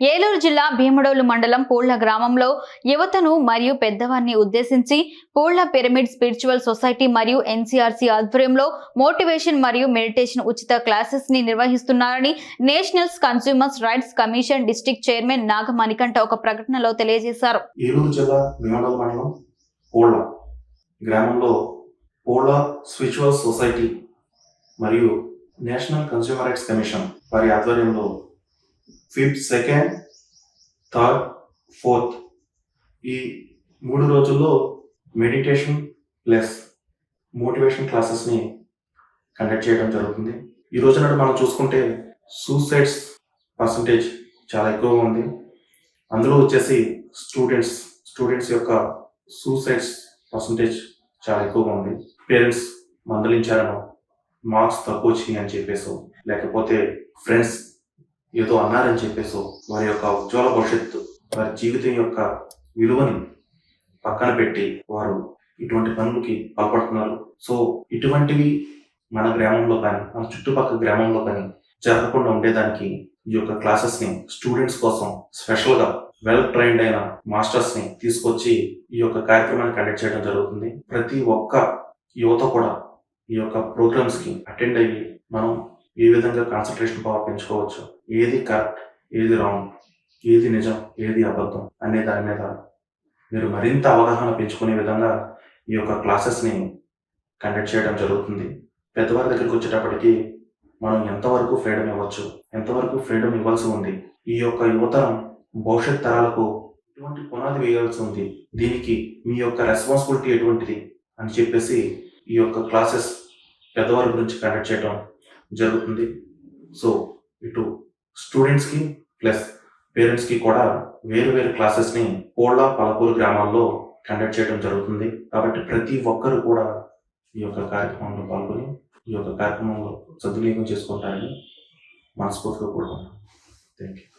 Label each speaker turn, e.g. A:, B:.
A: ఏలూరు జిల్లా భీమడోలు మండలం పూళ్ళ గ్రామంలో యువతను మరియు పెద్దవారిని ఉద్దేశించి పూళ్ళ పిరమిడ్ స్పిరిచువల్ సొసైటీ మరియు ఎన్సీఆర్సీ ఆధ్వర్యంలో మోటివేషన్ మరియు మెడిటేషన్ ఉచిత క్లాసెస్ని నిర్వహిస్తున్నారని national consumers rights commission district chairman Naga Manikanta ఒక ప్రకటనలో తెలియజేశారు.
B: ఏలూరు జిల్లా మండలం గ్రామంలో స్పిరిచువల్ సొసైటీ మరియు నేషనల్ కన్స్యూమర్ రైట్స్ కమిషన్ వారి ఆధ్వర్యంలో ఫిఫ్త్ సెకండ్ థర్డ్ ఫోర్త్. ఈ మూడు రోజుల్లో మెడిటేషన్ ప్లస్ మోటివేషన్ క్లాసెస్ని కండక్ట్ చేయడం జరుగుతుంది. ఈ రోజు నాడు మనం చూసుకుంటే సూసైడ్స్ పర్సంటేజ్ చాలా ఎక్కువగా ఉంది. అందులో వచ్చేసి స్టూడెంట్స్ స్టూడెంట్స్ యొక్క సూసైడ్స్ పర్సంటేజ్ చాలా ఎక్కువగా ఉంది. పేరెంట్స్ మందలించారనో మార్క్స్ తక్కువ వచ్చినాయి అని చెప్పేసి లేకపోతే ఫ్రెండ్స్ ఏదో అన్నారని చెప్పేసో వారి యొక్క ఉజ్వల భవిష్యత్తు వారి జీవితం యొక్క విలువని పక్కన పెట్టి వారు ఇటువంటి పనులకి పాల్పడుతున్నారు. సో ఇటువంటివి మన గ్రామంలో కానీ మన చుట్టుపక్కల గ్రామంలో కానీ జరగకుండా ఉండేదానికి ఈ యొక్క క్లాసెస్ని స్టూడెంట్స్ కోసం స్పెషల్గా వెల్ ట్రైన్డ్ అయిన మాస్టర్స్ని తీసుకొచ్చి ఈ యొక్క కార్యక్రమాన్ని కండక్ట్ చేయడం జరుగుతుంది. ప్రతి ఒక్క యువత కూడా ఈ యొక్క ప్రోగ్రామ్స్కి అటెండ్ అయ్యి మనం ఏ విధంగా కాన్సన్ట్రేషన్ పవర్ పెంచుకోవచ్చు. ఏది కరెక్ట్ ఏది రాంగ్ ఏది నిజం ఏది అబద్ధం అనే దాని మీద మీరు మరింత అవగాహన పెంచుకునే విధంగా ఈ యొక్క క్లాసెస్ని కండక్ట్ చేయడం జరుగుతుంది. పెద్దవారి దగ్గరికి వచ్చేటప్పటికి మనం ఎంతవరకు ఫ్రీడమ్ ఇవ్వచ్చు ఎంతవరకు ఫ్రీడమ్ ఇవ్వాల్సి ఉంది ఈ యొక్క యువతరం భవిష్యత్ తరాలకు ఎటువంటి పునాది వేయాల్సి ఉంది దీనికి మీ యొక్క రెస్పాన్సిబిలిటీ ఎటువంటిది అని చెప్పేసి ఈ యొక్క క్లాసెస్ పెద్దవారి గురించి కండక్ట్ చేయడం జరుగుతుంది. సో ఇటు స్టూడెంట్స్కి ప్లస్ పేరెంట్స్కి కూడా వేరు వేరు క్లాసెస్ని కోళ్ళ పలకూరు గ్రామాల్లో కండక్ట్ చేయడం జరుగుతుంది. కాబట్టి ప్రతి ఒక్కరు కూడా ఈ యొక్క కార్యక్రమంలో పాల్గొని ఈ యొక్క కార్యక్రమంలో సద్వినియోగం చేసుకుంటారని మనస్ఫూర్తిగా కోరుకుంటున్నాను. Thank you